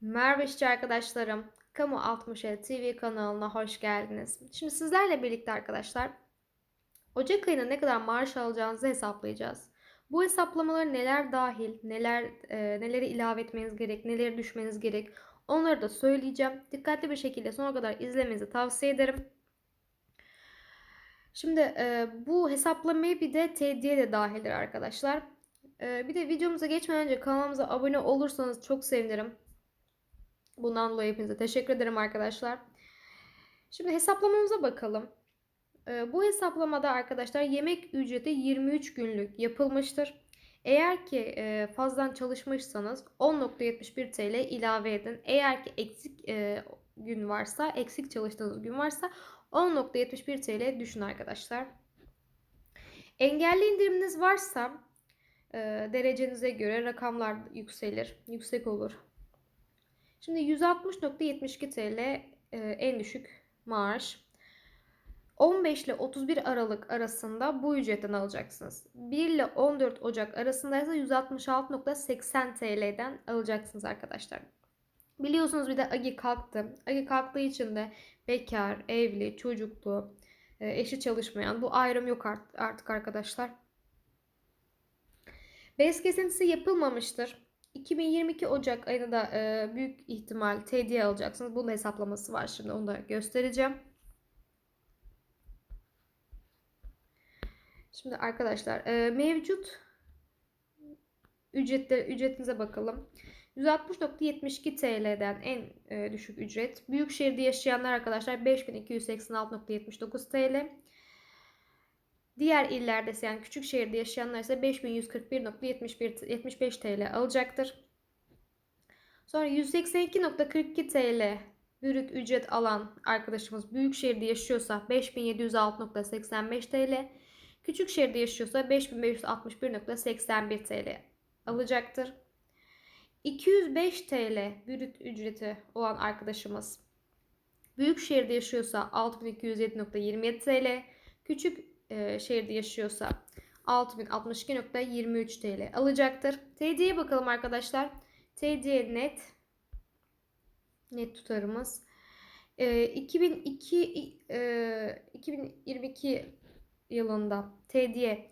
Merhaba işçi arkadaşlarım. Kamu 60 TV kanalına hoş geldiniz. Şimdi sizlerle birlikte arkadaşlar Ocak ayında ne kadar maaş alacağınızı hesaplayacağız. Bu hesaplamalara neler dahil, neler e, neleri ilave etmeniz gerek, neleri düşmeniz gerek onları da söyleyeceğim. Dikkatli bir şekilde sonuna kadar izlemenizi tavsiye ederim. Şimdi e, bu hesaplamaya bir de TD'ye de dahildir arkadaşlar. E, bir de videomuza geçmeden önce kanalımıza abone olursanız çok sevinirim. Bundan dolayı hepinize teşekkür ederim arkadaşlar. Şimdi hesaplamamıza bakalım. Ee, bu hesaplamada arkadaşlar yemek ücreti 23 günlük yapılmıştır. Eğer ki e, fazladan çalışmışsanız 10.71 TL ilave edin. Eğer ki eksik e, gün varsa, eksik çalıştığınız gün varsa 10.71 TL düşün arkadaşlar. Engelli indiriminiz varsa e, derecenize göre rakamlar yükselir, yüksek olur. Şimdi 160.72 TL e, en düşük maaş. 15 ile 31 Aralık arasında bu ücretten alacaksınız. 1 ile 14 Ocak arasında ise 166.80 TL'den alacaksınız arkadaşlar. Biliyorsunuz bir de AGI kalktı. AGI kalktığı için de bekar, evli, çocuklu, e, eşi çalışmayan bu ayrım yok artık arkadaşlar. BES kesintisi yapılmamıştır. 2022 Ocak ayında da e, büyük ihtimal TD'ye alacaksınız. Bunun hesaplaması var şimdi onu da göstereceğim. Şimdi arkadaşlar e, mevcut ücretler ücretinize bakalım. 160.72 TL'den en e, düşük ücret. Büyük şehirde yaşayanlar arkadaşlar 5286.79 TL. Diğer illerde yani küçük şehirde yaşayanlar ise 5141.75 TL alacaktır. Sonra 182.42 TL bürüt ücret alan arkadaşımız büyük şehirde yaşıyorsa 5706.85 TL. Küçük şehirde yaşıyorsa 5561.81 TL alacaktır. 205 TL bürüt ücreti olan arkadaşımız büyük şehirde yaşıyorsa 6207.27 TL. Küçük e, şehirde yaşıyorsa 6062.23 TL alacaktır. TD'ye bakalım arkadaşlar. TD net net tutarımız e, 2002 e, 2022 yılında TD'ye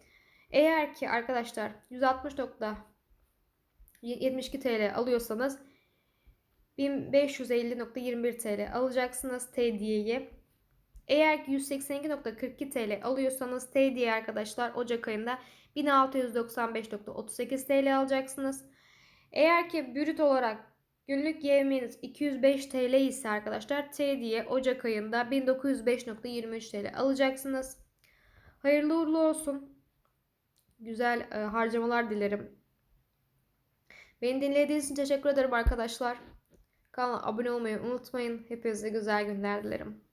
eğer ki arkadaşlar 160.72 TL alıyorsanız 1550.21 TL alacaksınız TD'yi. Eğer ki 182.42 TL alıyorsanız TD'ye arkadaşlar Ocak ayında 1695.38 TL alacaksınız. Eğer ki brüt olarak günlük yevmiyeniz 205 TL ise arkadaşlar TD'ye Ocak ayında 1905.23 TL alacaksınız. Hayırlı uğurlu olsun. Güzel e, harcamalar dilerim. Beni dinlediğiniz için teşekkür ederim arkadaşlar. Kanala abone olmayı unutmayın. Hepinize güzel günler dilerim.